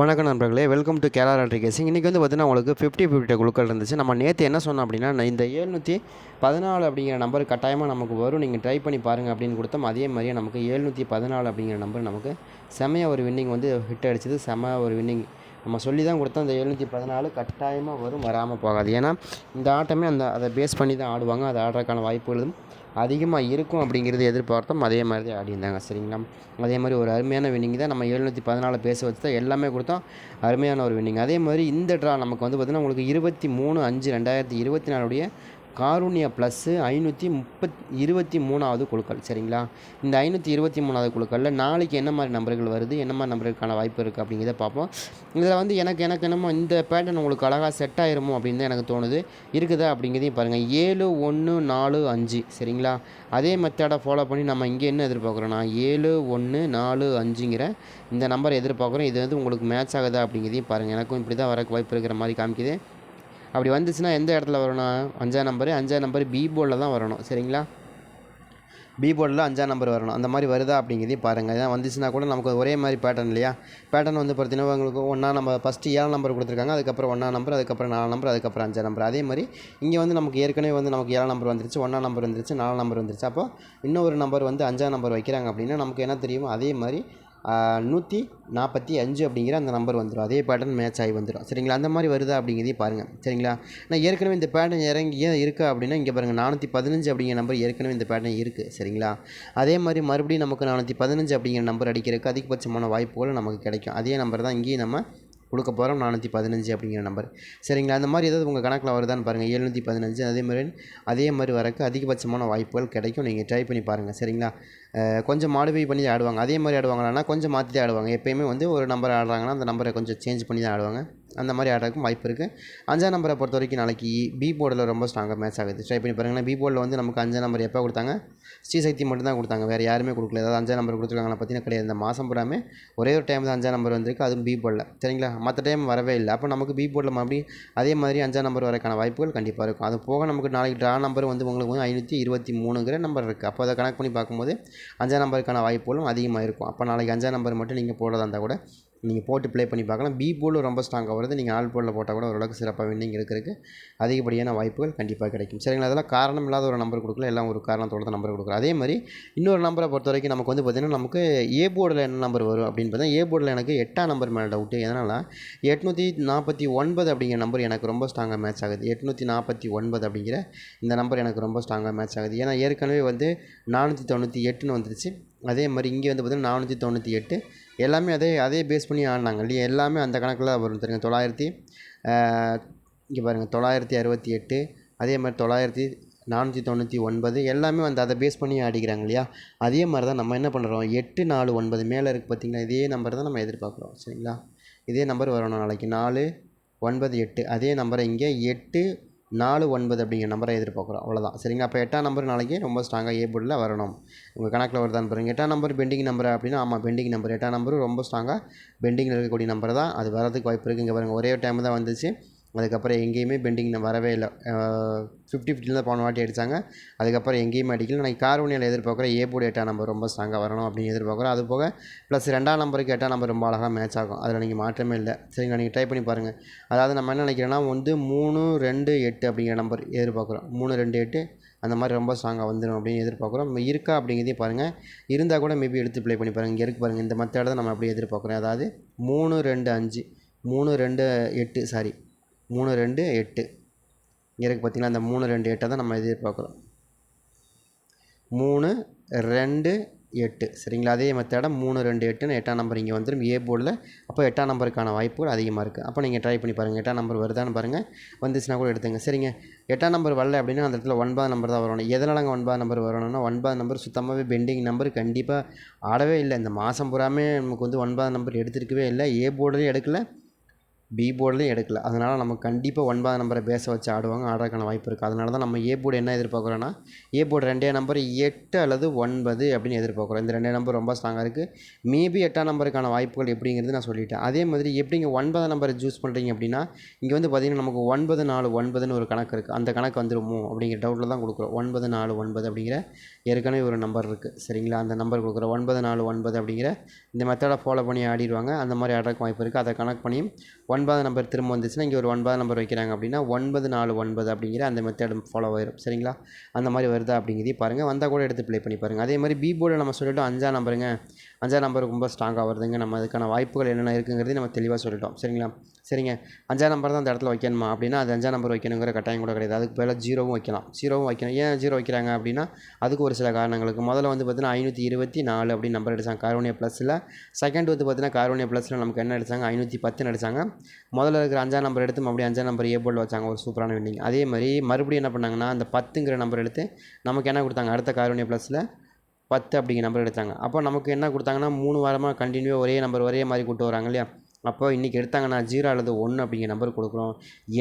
வணக்கம் நண்பர்களே welcome to Kerala lottery guessing இன்றைக்கி வந்து பார்த்தீங்கன்னா உங்களுக்கு ஃபிஃப்டி ஃபிஃப்டி குழுக்கள் இருந்துச்சு. நம்ம நேற்று என்ன சொன்னோம் அப்படின்னா இந்த ஏழ்நூற்றி பதினாலு அப்படிங்கிற நம்பர் கட்டாயமாக நமக்கு வரும். நீங்கள் ட்ரை பண்ணி பாருங்கள் அப்படின்னு கொடுத்தோம். அதே மாதிரியே நமக்கு ஏழ்நூற்றி பதினாலு அப்படிங்கிற நம்பர் நமக்கு செமையாக ஒரு வின்னிங் வந்து ஹிட் அடிச்சது. செம ஒரு வின்னிங் நம்ம சொல்லி தான் கொடுத்தோம் அந்த எழுநூற்றி பதினாலு கட்டாயமாக வரும் வராமல் போகாது. ஏன்னா இந்த ஆட்டமே அந்த அதை பேஸ் பண்ணி தான் ஆடுவாங்க அதை ஆடுறதுக்கான வாய்ப்புகளும் அதிகமாக இருக்கும் அப்படிங்கிறது எதிர்பார்த்தோம். அதே மாதிரி தான் ஆடியிருந்தாங்க சரிங்களா? அதே மாதிரி ஒரு அருமையான வின்னிங் தான் நம்ம எழுநூற்றி பதினாலு பேச வச்சு தான் எல்லாமே கொடுத்தோம் அருமையான ஒரு வின்னிங் அதே மாதிரி இந்த ட்ரா நமக்கு வந்து பார்த்திங்கன்னா உங்களுக்கு இருபத்தி மூணு அஞ்சு ரெண்டாயிரத்தி இருபத்தி நாலுடைய காருண்யா ப்ளஸ்ஸு ஐநூற்றி முப்பத் இருபத்தி மூணாவது குழுக்கள் சரிங்களா? இந்த ஐநூற்றி இருபத்தி மூணாவது குழுக்களில் நாளைக்கு என்ன மாதிரி நம்பர்கள் வருது என்ன மாதிரி நம்பருக்கான வாய்ப்பு இருக்குது அப்படிங்கிறத பார்ப்போம். இதில் வந்து எனக்கு எனக்கு என்னமோ இந்த பேட்டர்ன் உங்களுக்கு அழகாக செட் ஆயிருமோ அப்படின்னு தான் எனக்கு தோணுது. இருக்குதா அப்படிங்கிறதையும் பாருங்கள் ஏழு ஒன்று நாலு அஞ்சு சரிங்களா? அதே மெத்தடை ஃபாலோ பண்ணி நம்ம இங்கே என்ன எதிர்பார்க்குறோன்னா ஏழு ஒன்று நாலு அஞ்சுங்கிற இந்த நம்பரை எதிர்பார்க்குறோம். இது வந்து உங்களுக்கு மேட்ச் ஆகுதா அப்படிங்கிறதையும் பாருங்கள் எனக்கும் இப்படி தான் வரக்கு வாய்ப்பு இருக்கிற மாதிரி காமிக்குது. அப்படி வந்துச்சுன்னா எந்த இடத்துல வரணும்? அஞ்சாம் நம்பரு அஞ்சாம் நம்பர் பி போர்டில் தான் வரணும். சரிங்களா? பி போர்டில் அஞ்சாம் நம்பர் வரணும். அந்த மாதிரி வருதா அப்படிங்கிறதையும் பாருங்கள் ஏன்னா வந்துச்சுன்னா கூட நமக்கு ஒரே மாதிரி பேட்டர்ன் இல்லையா? பேட்டர்ன் வந்து பார்த்தீங்கன்னா உங்களுக்கு ஒன்றா நம்ம ஃபஸ்ட்டு ஏழு நம்பர் கொடுத்துருக்காங்க. அதுக்கப்புறம் ஒன்றா நம்பர் அதுக்கப்புறம் நாலு நம்பர் அதுக்கப்புறம் அஞ்சாம் நம்பர் அதே மாதிரி இங்கே வந்து நமக்கு ஏற்கனவே வந்து நமக்கு ஏழாம் நம்பர் வந்துருச்சு ஒன்றா நம்பர் வந்துருச்சு நாலு நம்பர் வந்துருச்சு. அப்போ இன்னொரு நம்பர் வந்து அஞ்சாம் நம்பர் வைக்கிறாங்க அப்படின்னா நமக்கு என்ன தெரியும்? அதே மாதிரி நூற்றி நாற்பத்தி அஞ்சு அப்படிங்கிற அந்த நம்பர் வந்துடும் அதே பேட்டர்ன் மேட்ச் ஆகி வந்துடும் சரிங்களா? அந்த மாதிரி வருதா அப்படிங்கிறதையும் பாருங்கள் சரிங்களா? நான் ஏற்கனவே இந்த பேட்டர்ன் இறங்கி ஏன் இருக்கா அப்படின்னா இங்கே பாருங்கள் நானூற்றி பதினஞ்சு அப்படிங்கிற நம்பர் ஏற்கனவே இந்த பேட்டர்ன் இருக்குது சரிங்களா? அதே மாதிரி மறுபடியும் நமக்கு நானூற்றி பதினஞ்சு அப்படிங்கிற நம்பர் அடிக்கிறதுக்கு அதிகபட்சமான வாய்ப்புகள் நமக்கு கிடைக்கும். அதே நம்பர் தான் இங்கேயும் நம்ம கொடுக்க போகிறோம். நானூற்றி பதினஞ்சு அப்படிங்கிற நம்பர். சரிங்களா? அந்த மாதிரி ஏதாவது உங்கள் கணக்கில் வருதான்னு பாருங்கள் எழுநூற்றி பதினஞ்சு அதே மாதிரி அதே மாதிரி வரக்கு அதிகபட்சமான வாய்ப்புகள் கிடைக்கும். நீங்கள் ட்ரை பண்ணி பாருங்கள் சரிங்களா? கொஞ்சம் மாடிஃபை பண்ணி ஆடுவாங்க. அதே மாதிரி ஆடுவாங்களான்னா கொஞ்சம் மாற்றி தான் ஆடுவாங்க. எப்போயுமே வந்து ஒரு நம்பர் ஆடுறாங்கன்னா அந்த நம்பரை கொஞ்சம் சேஞ்ச் பண்ணி தான் ஆடுவாங்க. அந்த மாதிரி ஆடுறதுக்கும் வாய்ப்பு இருக்குது அஞ்சாம் நம்பரை பொறுத்த வரைக்கும் நாளைக்கு பி போர்டில் ரொம்ப ஸ்ட்ராங்காக மேட்ச் ஆகுது. ட்ரை பண்ணி பாருங்கன்னா பி போர்டில் வந்து நமக்கு அஞ்சாம் நம்பர் எப்போ கொடுத்தாங்க? ஸ்ரீசக்தி மட்டும் தான் கொடுத்தாங்க. வேறு யாருமே கொடுக்கல. ஏதாவது அஞ்சாம் நம்பர் கொடுத்துருக்காங்களா பார்த்தீங்கன்னா கிடையாது. இந்த மாதம் பூராமே ஒரே ஒரு டைம் தான் அஞ்சாம் நம்பர் வந்திருக்கு. அதுவும் பி போர்டில் சரிங்களா? மற்ற டைம் வரவே இல்லை. அப்போ நமக்கு பி போர்டில் மறுபடியும் அதே மாதிரி அஞ்சாம் நம்பர் வரக்கான வாய்ப்புகள் கண்டிப்பாக இருக்கும். அது போக நமக்கு நாளைக்கு ட்ரா நம்பர் வந்து உங்களுக்கு வந்து ஐநூற்றி இருபத்தி மூணுங்கிற நம்பர் இருக்குது அப்போ அதை கணக்கு பண்ணி பார்க்கும்போது அஞ்சாம் நம்பருக்கான வாய்ப்புகளும் அதிகமாக இருக்கும். அப்போ நாளைக்கு அஞ்சாம் நம்பர் மட்டும் நீங்கள் போடுறதா இருந்தால் கூட நீங்கள் போட்டு ப்ளே பண்ணி பார்க்கலாம். பி போலும் ரொம்ப ஸ்ட்ராங்காக வருது. நீங்கள் ஆல் போலில் போட்டால் கூட ஓரளவுக்கு சிறப்பாக வின்னிங் இருக்கிறதுக்கு அதிகப்படியான வாய்ப்புகள் கண்டிப்பாக கிடைக்கும். சரிங்களா? அதெல்லாம் காரணம் இல்லாத ஒரு நம்பர் கொடுக்கல. எல்லாம் ஒரு காரணத்தோட தான் நம்பர் கொடுக்குறோம். அதே மாதிரி இன்னொரு நம்பரை பொறுத்த வரைக்கும் நமக்கு வந்து பார்த்திங்கன்னா நமக்கு ஏ போர்டில் என்ன நம்பர் வரும் அப்படின்னு பார்த்தா ஏ போர்டில் எனக்கு எட்டாம் நம்பர் மேலே டவுட்டு எதனால்? எட்நூற்றி நாற்பத்தி ஒன்பது அப்படிங்கிற நம்பர் எனக்கு ரொம்ப ஸ்ட்ராங்காக மேட்ச் ஆகுது. எட்நூற்றி நாற்பத்தி ஒன்பது அப்படிங்கிற இந்த நம்பர் எனக்கு ரொம்ப ஸ்ட்ராங்காக மேட்ச் ஆகுது. ஏன்னா ஏற்கனவே வந்து நானூற்றி தொண்ணூற்றி எட்டுன்னு வந்துருச்சு. அதே மாதிரி இங்கே வந்து பார்த்திங்கன்னா நானூற்றி தொண்ணூற்றி எட்டு. எல்லாமே அதே அதே பேஸ் பண்ணி ஆடினாங்க இல்லையா? எல்லாமே அந்த கணக்கில் தான் வரும் தெரியுங்க தொள்ளாயிரத்தி இங்கே பாருங்கள் தொள்ளாயிரத்தி அறுபத்தி எட்டு அதே மாதிரி தொள்ளாயிரத்தி நானூற்றி தொண்ணூற்றி ஒன்பது எல்லாமே வந்து அதை பேஸ் பண்ணி ஆடிக்கிறாங்க இல்லையா? அதே மாதிரி தான் நம்ம என்ன பண்ணுறோம்? எட்டு நாலு ஒன்பது மேலே இருக்குது பார்த்திங்கன்னா இதே நம்பர் தான் நம்ம எதிர்பார்க்குறோம் சரிங்களா? இதே நம்பர் வரணும் நாளைக்கு. நாலு ஒன்பது எட்டு. அதே நம்பரை இங்கே எட்டு நாலு ஒன்பது அப்படிங்கிற நம்பரை எதிர்பார்க்குறோம். அவ்வளோதான் சரிங்க? அப்போ எட்டாம் நம்பர் நாளைக்கு ரொம்ப ஸ்ட்ராங்காக ஏ போர்டில் வரணும். உங்கள் கணக்கில் வருதான்னு பாருங்கள் எட்டாம் நம்பர் பெண்டிங் நம்பர் அப்படின்னா ஆமாம் பெண்டிங் நம்பர் எட்டாம் நம்பரும் ரொம்ப ஸ்ட்ராங்காக பெண்டிங்கில் இருக்கக்கூடிய நம்பர் தான். அது வரதுக்கு வாய்ப்பு இருக்குது இங்கே பாருங்கள் ஒரே ஒரு டைம் தான் வந்துச்சு. அதுக்கப்புறம் எங்கேயுமே பெண்டிங் வரவே இல்லை. ஃபிஃப்டி ஃபிஃப்டியில் தான் போன வாட்டி அடித்தாங்க அதுக்கப்புறம் எங்கேயுமே அடிக்கல. நான் கார்வனியில் எதிர்பார்க்குற ஏ போர்டு எட்டாம் நம்பர் ரொம்ப ஸ்ட்ராங்காக வரணும் அப்படின்னு எதிர்பார்க்குறோம் அது போக ப்ளஸ் ரெண்டாம் நம்பருக்கு எட்டாம் நம்பர் ரொம்ப அழகாக மேட்ச் ஆகும். அதில் நீங்கள் மாற்றமே இல்லை. சரிங்களா? நீங்கள் ட்ரை பண்ணி பாருங்கள் அதாவது நம்ம என்ன நினைக்கிறோன்னா வந்து மூணு ரெண்டு எட்டு அப்படிங்கிற நம்பர் எதிர்பார்க்குறோம். மூணு ரெண்டு எட்டு அந்த மாதிரி ரொம்ப ஸ்ட்ராங்காக வந்துடும் அப்படின்னு எதிர்பார்க்குறோம். நம்ம இருக்கா அப்படிங்கிறதையும் பாருங்கள் இருந்தால் கூட மேபி எடுத்து ப்ளே பண்ணி பாருங்கள் இங்கே இருக்கு பாருங்கள் இந்த மெத்தடை நம்ம அப்படியே எதிர்பார்க்குறோம். அதாவது மூணு ரெண்டு அஞ்சு மூணு ரெண்டு எட்டு சாரி மூணு ரெண்டு எட்டு. இங்கே இருக்குது பார்த்திங்களா அந்த மூணு ரெண்டு எட்டை தான் நம்ம எதிர்பார்க்குறோம். மூணு ரெண்டு எட்டு. சரிங்களா? அதே மெத்தடை மூணு ரெண்டு எட்டுன்னு எட்டாம் நம்பர் இங்கே வந்துடும் ஏ போர்டில் அப்போ எட்டாம் நம்பருக்கான வாய்ப்புகள் அதிகமாக இருக்குது அப்போ நீங்கள் ட்ரை பண்ணி பாருங்கள் எட்டாம் நம்பர் வருதான்னு பாருங்கள் வந்துச்சுன்னா கூட எடுத்துங்க. சரிங்க. எட்டாம் நம்பர் வரல அப்படின்னா அந்த இடத்துல ஒன்பது நம்பர் தான் வரணும். எதனாலங்க ஒன்பது நம்பர் வரணும்னா ஒன்பது நம்பர் சுத்தமாகவே பெண்டிங் நம்பர் கண்டிப்பாக ஆடவே இல்லை. இந்த மாதம் பூராமே நமக்கு வந்து ஒன்பது நம்பர் எடுத்துருக்கவே இல்லை. ஏ போர்டுலேயும் எடுக்கல. பி போர்ட்லேயும் எடுக்கல. அதனால் நம்ம கண்டிப்பாக ஒன்பதாம் நம்பரை பேச வச்சு ஆடுவாங்க. ஆடுறதுக்கான வாய்ப்பு இருக்குது அதனால தான் நம்ம ஏ போர்டு என்ன எதிர்பார்க்குறோன்னா ஏ போர்டு ரெண்டே நம்பர் எட்டு அல்லது ஒன்பது அப்படின்னு எதிர்பார்க்குறோம். இந்த ரெண்டே நம்பர் ரொம்ப ஸ்ட்ராங்காக இருக்குது மேபி எட்டாம் நம்பருக்கான வாய்ப்புகள் எப்படிங்கிறது நான் சொல்லிட்டேன். அதே மாதிரி எப்படிங்க ஒன்பதாம் நம்பரை சூஸ் பண்ணுறீங்க அப்படின்னா இங்கே வந்து பார்த்திங்கன்னா நமக்கு ஒன்பது நாலு ஒன்பதுன்னு ஒரு கணக்கு இருக்குது அந்த கணக்கு வந்துருமோ அப்படிங்கிற டவுட்டில் தான் கொடுக்குறோம். ஒன்பது நாலு ஒன்பது அப்படிங்கிற ஏற்கனவே ஒரு நம்பர் இருக்குது சரிங்களா? அந்த நம்பர் கொடுக்குறோம். ஒன்பது நாலு ஒன்பது அப்படிங்கிற இந்த மெத்தடை ஃபாலோ பண்ணி ஆடிடுவாங்க. அந்த மாதிரி ஆடுறதுக்கு வாய்ப்பு இருக்குது அதை கணக்கு பண்ணியும் ஒன்பதாம் நம்பர் திரும்ப வந்துச்சுன்னா இங்கே ஒரு ஒன்பதாம் நம்பர் வைக்கிறாங்க அப்படின்னா ஒன்பது நாலு ஒன்பது அப்படிங்கிற அந்த மெத்தட் ஃபாலோ ஆயிரும். சரிங்களா? அந்த மாதிரி வருதா அப்படிங்கிறதையும் பாருங்கள் வந்தால் கூட எடுத்து ப்ளே பண்ணி பாருங்கள் அதே மாதிரி பி போர்டில் நம்ம சொல்லிட்டோம் அஞ்சாம் நம்பருங்க. அஞ்சாம் நம்பர் ரொம்ப ஸ்ட்ராங்காக வருதுங்க. நம்ம அதுக்கான வாய்ப்புகள் என்னென்ன இருக்குங்கிறதையும் நம்ம தெளிவாக சொல்லிட்டோம். சரிங்களா? சரிங்க. அஞ்சாம் நம்பர் தான் அந்த இடத்துல வைக்கணுமா? அப்படின்னா அது அஞ்சாம் நம்பர் வைக்கணுங்கிற கட்டாயம் கூட கிடையாது. அதுக்கு பதிலாக ஜீரோவும் வைக்கலாம். ஜீரோவும் வைக்கணும். ஏன் ஜீரோ வைக்கிறாங்க அப்படின்னா அதுக்கு ஒரு சில காரணங்களுக்கு. முதல்ல வந்து பார்த்தீங்கன்னா ஐநூற்றி இருபத்தி நாலு அப்படின்னு நம்பர் அடித்தாங்க கார்வனியா ப்ளஸில் செகண்ட் வந்து பார்த்தீங்கன்னா கார்வனியா ப்ளஸில் நமக்கு என்ன அடித்தாங்க ஐநூற்றி பத்துன்னு அடித்தாங்க முதல்ல இருக்கிற அஞ்சாம் நம்பர் எடுத்து மறுபடியும் அஞ்சாம் நம்பர் ஏ போர்டில் வச்சாங்க. ஒரு சூப்பரான வின்னிங் அதே மாதிரி மறுபடியும் என்ன பண்ணாங்கன்னா அந்த பத்துங்கிற நம்பர் எடுத்து நமக்கு என்ன கொடுத்தாங்க? அடுத்த கார்வனியா ப்ளஸில் பத்து அப்படிங்கிற நம்பர் எடுத்தாங்க. அப்போ நமக்கு என்ன கொடுத்தாங்கன்னா மூணு வாரமாக கண்டினியூவாக ஒரே நம்பர் ஒரே மாதிரி கூட்டு வராங்க இல்லையா? அப்போ இன்றைக்கி எடுத்தாங்கன்னா ஜீரோ அல்லது ஒன்று அப்படிங்கிற நம்பர் கொடுக்குறோம்.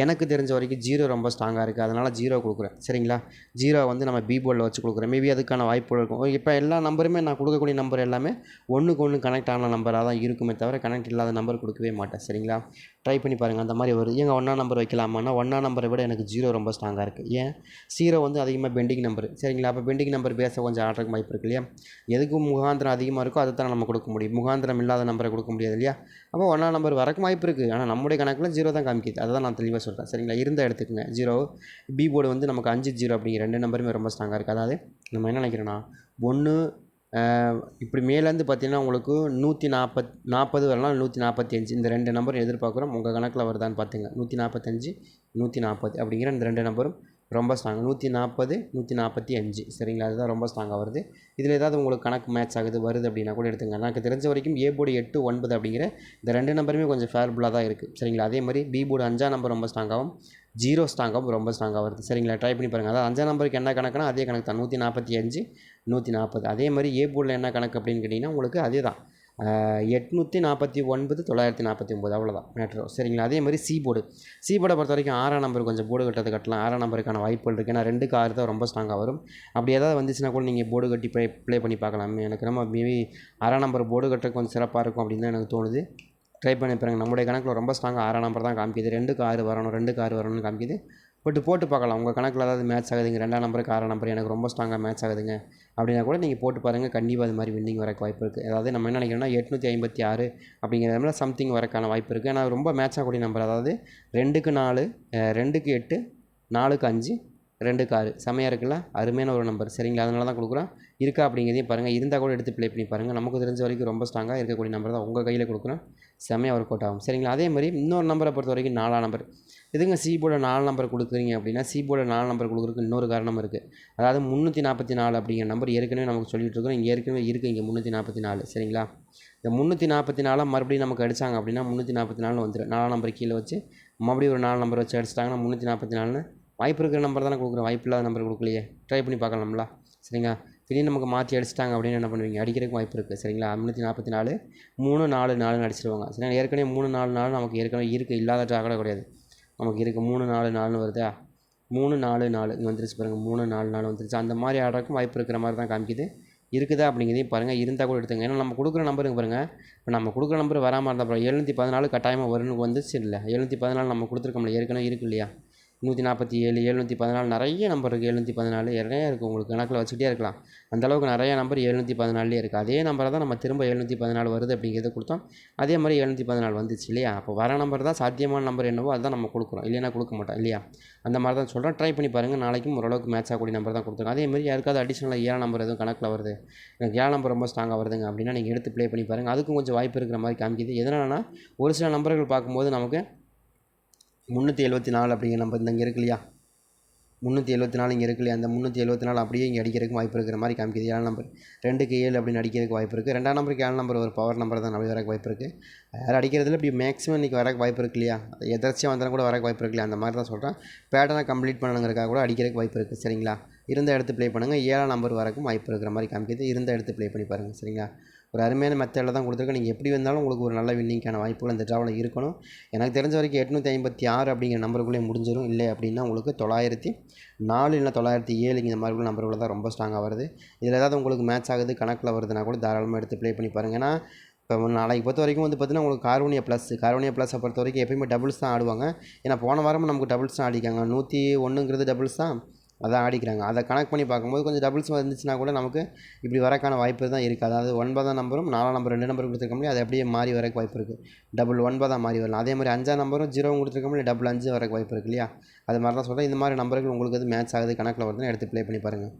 எனக்கு தெரிஞ்ச வரைக்கும் ஜீரோ ரொம்ப ஸ்ட்ராங்காக இருக்குது அதனால் ஜீரோ கொடுக்குறேன். சரிங்களா? ஜீரோ வந்து நம்ம பி போர்டில் வச்சு கொடுக்குறேன். மேபி அதுக்கான வாய்ப்புகள் இருக்கும். இப்போ எல்லா நம்பருமே நான் கொடுக்கக்கூடிய நம்பர் எல்லாமே ஒன்றுக்கு ஒன்று கனெக்ட் ஆன நம்பராக தான் இருக்குமே தவிர கனெக்ட் இல்லாத நம்பர் கொடுக்கவே மாட்டேன். சரிங்களா? ட்ரை பண்ணி பாருங்கள் அந்த மாதிரி வருது. ஏங்க ஒன்றா நம்பர் வைக்கலாமான்னா ஒன்றா நம்பரை விட எனக்கு ஜீரோ ரொம்ப ஸ்ட்ராங்காக இருக்குது ஏன்? ஜீரோ வந்து அதிகமாக பெண்டிங் நம்பர் சரிங்களா? அப்போ பெண்டிங் நம்பர் பேச கொஞ்சம் ஆடுறதுக்கு வாய்ப்பு இருக்கு இல்லையா? எதுக்கு முகாந்திரம் அதிகமாக இருக்கோ அதை தான் நம்ம கொடுக்க முடியும். முகாந்திரம் இல்லாத நம்பரை கொடுக்க முடியாது இல்லையா? அப்போ ஒன்றா நம்பர் வரக்கு வாய்ப்பு இருக்குது ஆனால் நம்முடைய கணக்கில் ஜீரோ தான் காமிக்குது. அதை தான் நான் தெளிவாக சொல்கிறேன் சரிங்களா? இருந்தால் எடுத்துக்கங்க. ஜீரோ பி போர்டு வந்து நமக்கு அஞ்சு ஜீரோ அப்படிங்கிற ரெண்டு நம்பருமே ரொம்ப ஸ்ட்ராங்காக இருக்குது அதாவது நம்ம என்ன நினைக்கிறோன்னா ஒன்று இப்படி மேலேருந்து பார்த்தீங்கன்னா உங்களுக்கு நூற்றி நாற்பத் நாற்பது வரலாம் நூற்றி நாற்பத்தி அஞ்சு இந்த ரெண்டு நம்பரும் எதிர்பார்க்குறோம். உங்கள் கணக்கில் வருதான்னு பார்த்துங்க நூற்றி நாற்பத்தஞ்சு நூற்றி நாற்பது அப்படிங்கிற இந்த ரெண்டு நம்பரும் ரொம்ப ஸ்ட்ராங் நூற்றி நாற்பது நூற்றி நாற்பத்தி அஞ்சு. சரிங்களா? அதுதான் ரொம்ப ஸ்ட்ராங்காக வருது. இதில் ஏதாவது உங்களுக்கு கணக்கு மேட்ச் ஆகுது வருது அப்படின்னா கூட எடுத்துங்க எனக்கு தெரிஞ்ச வரைக்கும் ஏ போர்டு எட்டு ஒன்பது அப்படிங்கிற இந்த ரெண்டு நம்பருமே கொஞ்சம் ஃபேர்புல்லாக தான் இருக்குது சரிங்களா? அதே மாதிரி பி போர்டு அஞ்சாம் நம்பர் ரொம்ப ஸ்ட்ராங்காகவும் ஜீரோ ஸ்ட்ராங்காகவும் ரொம்ப ஸ்ட்ராங்காக வருது. சரிங்களா? ட்ரை பண்ணி பாருங்கள் அதாவது அஞ்சாம் நம்பருக்கு என்ன கணக்குனா அதே கணக்கு தான். நூற்றி நாற்பத்தி அஞ்சு நூற்றி நாற்பது அதே மாதிரி ஏ போர்டில் என்ன கணக்கு அப்படின்னு கேட்டிங்கன்னா உங்களுக்கு அதே தான் எட்நூற்றி நாற்பத்தி ஒன்பது தொள்ளாயிரத்தி நாற்பத்தி ஒம்பது அவ்வளோதான் மேட்ரோ. சரிங்களா? அதே மாதிரி சி போர்டு சி போர்டை பொறுத்த வரைக்கும் ஆறாம் நம்பர் கொஞ்சம் போர்டு கட்டுறது கட்டலாம். ஆறாம் நம்பருக்கான வாய்ப்புகள் இருக்குது ஏன்னா ரெண்டுக்கு கார் தான் ரொம்ப ஸ்ட்ராங்காக வரும். அப்படி ஏதாவது வந்துச்சுன்னா கூட நீங்கள் போர்டு கட்டி ப்ளே ப்ளே பண்ணி பார்க்கலாம். எனக்கு நம்ம மேபி ஆறாம் நம்பர் போர்டு கட்டுறது கொஞ்சம் சிறப்பாக இருக்கும் அப்படின்னு தான் எனக்கு தோணுது. ட்ரை பண்ணி பாருங்கள் நம்முடைய கணக்கில் ரொம்ப ஸ்ட்ராங்காக ஆறாம் நம்பர் தான் காமிக்குது. ரெண்டுக்கு கார் வரணும் ரெண்டுக்கு கார் வரணும்னு காமிக்குது. பட் போட்டு பார்க்கலாம். உங்கள் கணக்கில் ஏதாவது மேட்ச் ஆகுதுங்க. ரெண்டாம் நம்பருக்கு ஆறாம் நம்பர் எனக்கு ரொம்ப ஸ்ட்ராங்காக மேட்ச் ஆகுதுங்க. அப்படின்னா கூட நீங்கள் போட்டு பாருங்கள் கண்டிப்பாக அது மாதிரி வின்னிங் வரக்கு வாய்ப்பு இருக்குது அதாவது நம்ம என்ன நினைக்கிறோம்னா எட்நூற்றி ஐம்பத்தி ஆறு அப்படிங்கிற மாதிரி சம்திங் வரக்கான வாய்ப்பு இருக்குது ஆனால் ரொம்ப மேட்ச் ஆகக்கூடிய நம்பர் அதாவது ரெண்டுக்கு நாலு ரெண்டுக்கு எட்டு நாலுக்கு அஞ்சு ரெண்டுக்கு ஆறு. செமையாக இருக்குல்ல? அருமையான ஒரு நம்பர் சரிங்களா? அதனால தான் கொடுக்குறோம். இருக்கா அப்படிங்கிறதையும் பாருங்கள் இருந்தால் கூட எடுத்து ப்ளே பண்ணி பாருங்கள் நமக்கு தெரிஞ்ச வரைக்கும் ரொம்ப ஸ்ட்ராங்காக இருக்கக்கூடிய நம்பர் தான் உங்கள் கையில் கொடுக்குறோம். செமையாக ஒர்க் அவுட் ஆகும். சரிங்களா? அதே மாதிரி இன்னொரு நம்பரை பொறுத்த வரைக்கும் நாலாம் நம்பர் எதுங்க சி போர்டு நாலு நம்பர் கொடுக்குறீங்க அப்படின்னா சி போர்டு நாலு நம்பர் கொடுக்குறதுக்கு இன்னொரு காரணம் இருக்குது அதாவது முந்நூற்றி நாற்பத்தி நாலு அப்படிங்கிற நம்பர் ஏற்கனவே நமக்கு சொல்லிகிட்டு இருக்கோம். இங்கே ஏற்கனவே இருக்குது இங்கே முந்நூற்றி நாற்பத்தி நாலு சரிங்களா? இந்த முந்நூற்றி நாற்பத்தி நாலாக மறுபடியும் நமக்கு அடித்தாங்க அப்படின்னா முந்நூற்றி நாற்பத்தி நாலு வந்துடும் நாலாம் நம்பர் கீழே வச்சு மறுபடியும் ஒரு நாலு நம்பர் வச்சு அடிச்சிட்டாங்கன்னா முந்நூற்றி நாற்பத்தி நாலுன்னு வாய்ப்பு இருக்கிற நம்பர் தானே கொடுக்குறோம். வாய்ப்பு இல்லாத நம்பர் கொடுக்கலையே. ட்ரை பண்ணி பார்க்கலாம்ல. சரிங்களா? திடீர்னு நமக்கு மாற்றி அடிச்சிட்டாங்க அப்படின்னு என்ன பண்ணுவீங்க? அடிக்கிறதுக்கு வாய்ப்பு இருக்குது சரிங்களா? முந்நூற்றி நாற்பத்தி நாலு மூணு நாலு நாலுன்னு அடிச்சிருவாங்க. சரிங்களா? ஏற்கனவே மூணு நாலு நாலு நமக்கு ஏற்கனவே இருக்குது இல்லாத ட்ராக் கிடையாது. நமக்கு இருக்குது மூணு நாலு நாலுன்னு வருதா? மூணு நாலு நாலு. இங்கே வந்துருச்சு பாருங்கள் மூணு நாலு நாலு வந்துருச்சு. அந்த மாதிரி ஆடுறதுக்கும் வாய்ப்பு இருக்கிற மாதிரி தான் காமிக்குது. இருக்குதா அப்படிங்கிறதையும் பாருங்கள் இருந்தால் கூட எடுத்துங்க ஏன்னா நம்ம கொடுக்குற நம்பருக்கு பாருங்கள் இப்போ நம்ம கொடுக்குற நம்பர் வராமல் இருந்தால் அப்புறம் எழுநூற்றி பதினாலு கட்டாயமாக வரும்னு வந்துச்சு இல்லை. எழுநூற்றி பதினாலு நம்ம கொடுத்துருக்கோம்ல. ஏற்கனவே இருக்கு இல்லையா? நூற்றி நாற்பத்தி ஏழு எழுநூற்றி பதினாலு நிறைய நம்பர் இருக்குது எழுநூற்றி பதினாலு நிறைய இருக்குது உங்களுக்கு கணக்கில் வச்சுக்கிட்டே இருக்கலாம். அந்தளவுக்கு நிறைய நம்பர் எழுநூற்றி பதினாலே இருக்குது அதே நம்பரை தான் நம்ம திரும்ப எழுநூற்றி பதினாலு வருது அப்படிங்கிறத கொடுத்தோம். அதே மாதிரி எழுநூற்றி பதினாலு வந்துச்சு இல்லையா? அப்போ வர நம்பர் தான் சாத்தியமான நம்பர் என்னவோ அதுதான் நம்ம கொடுக்குறோம். இல்லைன்னா கொடுக்க மாட்டோம் இல்லையா? அந்த மாதிரி தான் சொல்கிறோம் ட்ரை பண்ணி பாருங்கள் நாளைக்கும் ஓரளவுக்கு மேட்ச் ஆகக்கூடிய நம்பர் தான் கொடுத்துருக்கோம். அதே மாதிரி யாருக்காவது அடிஷனலாக ஏழு நம்பர் எதுவும் கணக்கில் வருது. எனக்கு ஏழு நம்பர் ரொம்ப ஸ்ட்ராங்காக வருதுங்க அப்படின்னா நீங்கள் எடுத்து ப்ளே பண்ணி பாருங்கள் அதுக்கும் கொஞ்சம் வாய்ப்பு இருக்கிற மாதிரி காமிக்குது. எதனாலனா ஒரு சில நம்பர்கள் பார்க்கும்போது நமக்கு முந்நூற்றி எழுபத்தி நாலு அப்படிங்க நம்பர் இந்த இங்கே இருக்கு இல்லையா முந்நூற்றி எழுபத்தி நாலு இங்கே இருக்கு இல்லையா அந்த முந்நூற்றி எழுபத்தி நாலு அப்படியே இங்கே அடிக்கிறதுக்கு வாய்ப்பு இருக்கிற மாதிரி காமிக்குது. ஏழு நம்பர் ரெண்டுக்கு ஏழு அப்படின்னு அடிக்கிறதுக்கு வாய்ப்பு இருக்குது ரெண்டாம் நம்பருக்கு ஏழு நம்பர் ஒரு பவர் நம்பர் தான் அப்படி வரக்கு வாய்ப்பு இருக்குது வேறு அடிக்கிறதுல இப்படி மேக்ஸிமம் இன்றைக்கி வரக்கு வாய்ப்பு இருக்கு இல்லையா? எதர்ச்சியாக வந்தாலும் கூட வரக்கு வாய்ப்பு இருக்கு இல்லையா? அந்த மாதிரி தான் சொல்கிறேன் பேட்டனை கம்ப்ளீட் பண்ணணுங்கிறக்காக கூட அடிக்கிறதுக்கு வாய்ப்பு இருக்குது சரிங்களா? இருந்த எடுத்து ப்ளே பண்ணுங்கள் ஏழாம் நம்பர் வரக்கும் வாய்ப்பு இருக்கிற மாதிரி காமிக்குது. இருந்த எடுத்து ப்ளே பண்ணி பாருங்கள் சரிங்களா? ஒரு அருமையான மெத்தடில் தான் கொடுத்துருக்கேன். நீங்கள் எப்படி வந்தாலும் உங்களுக்கு ஒரு நல்ல வின்னிங்கான வாய்ப்புகள் இந்த ட்ராவில் இருக்கணும். எனக்கு தெரிஞ்ச வரைக்கும் எட்நூற்றி ஐம்பத்தி ஆறு அப்படிங்கிற நம்பருக்குள்ளே முடிஞ்சிடும் இல்லை அப்படின்னா உங்களுக்கு தொள்ளாயிரத்தி நாலு இல்லை தொள்ளாயிரத்தி ஏழு இந்த மாதிரி நம்பருக்குள்ள தான் ரொம்ப ஸ்ட்ராங்காக வருது. இதில் ஏதாவது உங்களுக்கு மேட்ச் ஆகுது கணக்கில் வருதுன்னா கூட தாராளமாக எடுத்து ப்ளே பண்ணி பாருங்கள் ஏன்னா இப்போ நாளைக்கு பொறுத்த வரைக்கும் வந்து பார்த்தீங்கன்னா உங்களுக்கு கார்வனியா ப்ளஸ் கார்வனியா ப்ளஸை பொறுத்த வரைக்கும் எப்பயுமே டபுள்ஸ் தான் ஆடுவாங்க. ஏன்னா போன வாரமும் நமக்கு டபுள்ஸ் தான் ஆடிக்காங்க நூற்றி ஒன்றுங்கிறது டபுள்ஸ் தான். அதான் ஆடிக்கிறாங்க. அதை கனெக்ட் பண்ணி பார்க்கும்போது கொஞ்சம் டபுள்ஸ் வந்துச்சுன்னா கூட நமக்கு இப்படி வரக்கான வாய்ப்பு தான் இருக்குது அதாவது ஒன்பதாம் நம்பரும் நாலாம் நம்பர் ரெண்டு நம்பர் கொடுத்துருக்க முடியும். அது அப்படியே மாறி வரக்கு வாய்ப்பு இருக்குது டபுள் ஒன்பதாக மாறி வரலாம். அதே மாதிரி அஞ்சாம் நம்பரும் ஜீரோவும் கொடுத்துருக்க முடியும். டபுள் அஞ்சு வரக்கு வாய்ப்பு இருக்கு இல்லையா? அது மாதிரி தான் சொல்கிறேன் இந்த மாதிரி நம்பர்கள் உங்களுக்கு வந்து மேட்ச் ஆகுது கணக்கில் வருதுன்னு எடுத்து ப்ளே பண்ணி பாருங்கள்